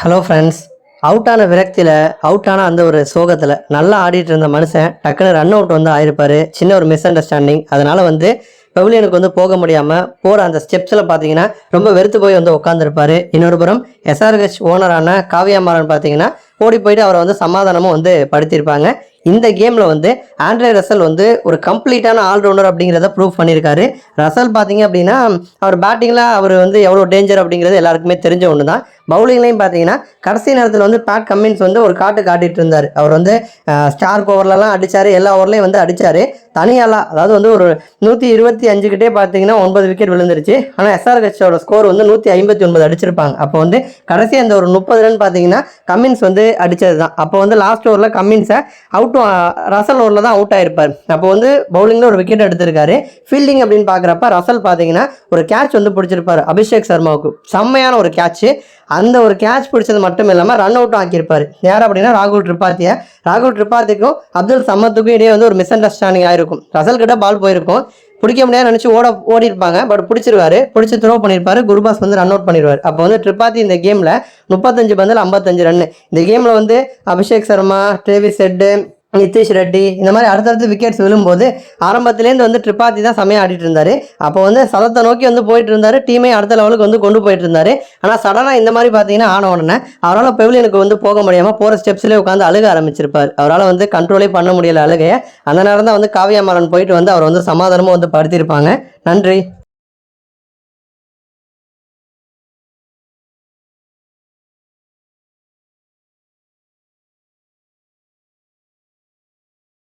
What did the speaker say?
Hello friends அவுட்டான விரக்தியில் அவுட்டான அந்த ஒரு சோகத்தில் நல்லா ஆடிட்டு இருந்த மனுஷன் டக்குன்னு ரன் அவுட் வந்து ஆயிருப்பாரு. சின்ன ஒரு மிஸ் அண்டர்ஸ்டாண்டிங் அதனால வந்து பெவிலியனுக்கு வந்து போக முடியாமல் போகிற அந்த ஸ்டெப்ஸில் பார்த்தீங்கன்னா ரொம்ப வெறுத்து போய் வந்து உட்காந்துருப்பாரு இன்னொரு புறம் எஸ்ஆர்ஹெச் ஓனரான காவியாமாரன் பார்த்தீங்கன்னா ஓடி போயிட்டு அவரை வந்து சமாதானமும் வந்து படுத்தியிருப்பாங்க இந்த கேமில் வந்து ஆண்ட்ரே ரசல் வந்து ஒரு கம்ப்ளீட்டான ஆல்ரவுண்டர் அப்படிங்கிறத ப்ரூவ் பண்ணியிருக்காரு ரசல் பார்த்தீங்க அப்படின்னா அவர் பேட்டிங்கில் அவர் வந்து எவ்வளோ டேஞ்சர் அப்படிங்கிறது எல்லாருக்குமே தெரிஞ்ச ஒன்று தான் பவுலிங்லையும் பார்த்தீங்கன்னா கடைசி நேரத்தில் வந்து பேட் கம்மின்ஸ் வந்து ஒரு காட்டு காட்டிட்டு இருந்தார். அவர் வந்து ஸ்டார் ஓவர்லலாம் அடித்தார் எல்லா ஓவர்லையும் வந்து அடித்தார் தனியாலாம் அதாவது வந்து ஒரு நூற்றி இருபத்தி அஞ்சுக்கிட்டே பார்த்தீங்கன்னா ஒன்பது விக்கெட் விழுந்துருச்சு. ஆனால் எஸ்ஆர்ஹெச்சோட ஸ்கோர் வந்து நூற்றி ஐம்பத்தி ஒன்பது அடிச்சிருப்பாங்க. அப்போ வந்து கடைசி அந்த ஒரு முப்பது ரன் பார்த்தீங்கன்னா கம்மின்ஸ் வந்து அடித்தது தான் அப்போ வந்து லாஸ்ட் ஓவரில் கம்மின்ஸை அவுட் ரசல் ஓவரில் தான் அவுட் ஆயிருப்பார். அப்போ வந்து பவுலிங்கில் ஒரு விக்கெட் எடுத்திருக்காரு. ஃபீல்டிங் அப்படின்னு பார்க்குறப்ப ரசல் பார்த்தீங்கன்னா ஒரு கேட்ச் வந்து பிடிச்சிருப்பார். அபிஷேக் சர்மாவுக்கு. செம்மையான ஒரு கேட்ச் அந்த ஒரு கேட்ச் பிடிச்சது மட்டும் இல்லாமல் ரன் அவுட்டும் ஆக்கியிருப்பார். யார் அப்படின்னா ராகுல் ட்ரிபாத்தியை ராகுல் ட்ரிபாத்திக்கும் அப்துல் சம்மத்துக்கும் இடையே வந்து ஒரு மிஸ் அண்டர்ஸ்டாண்டிங் ஆகிருக்கும் ரசல் கிட்ட பால் போயிருக்கும். பிடிக்க முடியாது நினச்சி ஓட ஓடி இருப்பாங்க பட் பிடிச்சிருவாரு. பிடிச்சி த்ரோ பண்ணியிருப்பாரு. குருபாஸ் வந்து ரன் அவுட் பண்ணிடுவார் அப்போ வந்து ட்ரிபாத்தி இந்த கேமில் முப்பத்தஞ்சு பந்தில் ஐம்பத்தஞ்சு ரன்னு இந்த கேமில் வந்து அபிஷேக் சர்மா ட்ரேவிஸ் ஹெட்டு நிதிஷ் ரெட்டி இந்த மாதிரி அடுத்தடுத்து விக்கெட்ஸ் விழும்போது ஆரம்பத்துலேருந்து வந்து ட்ரிபாத்தி தான் செமையாக ஆடிட்டு இருந்தார். அப்போ வந்து சதத்தை நோக்கி வந்து போயிட்டு இருந்தார். டீமே அடுத்த லெவலுக்கு வந்து கொண்டு போயிட்டு இருந்தார். ஆனால் சடனாக இந்த மாதிரி பார்த்தீங்கன்னா ஆன உடனே அவரால் பெவிலியனுக்கு வந்து போக முடியாமல் போகிற ஸ்டெப்ஸ்லேயே உட்காந்து அழுக ஆரம்பிச்சிருப்பார். அவரால் வந்து கண்ட்ரோலே பண்ண முடியல அழுகையை. அந்த நேரம் தான் வந்து காவியாமலன் போயிட்டு வந்து அவர் வந்து சமாதானமும் வந்து படுத்தியிருப்பாங்க நன்றி.